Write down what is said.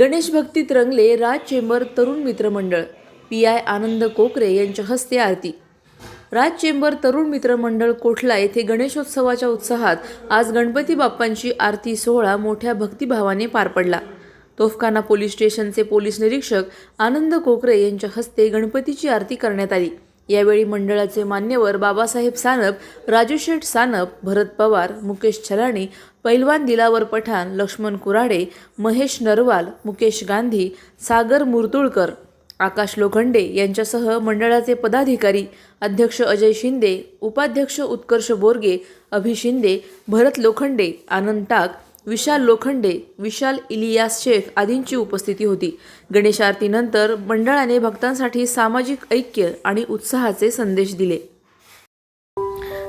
गणेश भक्तीत रंगले राज चेंबर तरुण मित्र मंडळ पी आय आनंद कोकरे यांच्या हस्ते आरती. राज चेंबर तरुण मित्रमंडळ कोठला येथे गणेशोत्सवाच्या उत्साहात आज गणपती बाप्पांची आरती सोहळा मोठ्या भक्तिभावाने पार पडला. तोफखाना पोलीस स्टेशनचे पोलीस निरीक्षक आनंद कोकरे यांच्या हस्ते गणपतीची आरती करण्यात आली. यावेळी मंडळाचे मान्यवर बाबासाहेब सानप राजू शेठ सानप भरत पवार मुकेश छलाणी पैलवान दिलावर पठाण लक्ष्मण कुराडे महेश नरवाल मुकेश गांधी सागर मुरतुळकर आकाश लोखंडे यांच्यासह मंडळाचे पदाधिकारी अध्यक्ष अजय शिंदे उपाध्यक्ष उत्कर्ष बोरगे अभि शिंदे भरत लोखंडे आनंद टाक विशाल लोखंडे विशाल इलियास शेख आदींची उपस्थिती होती. गणेश आरतीनंतर मंडळाने भक्तांसाठी सामाजिक ऐक्य आणि उत्साहाचे संदेश दिले.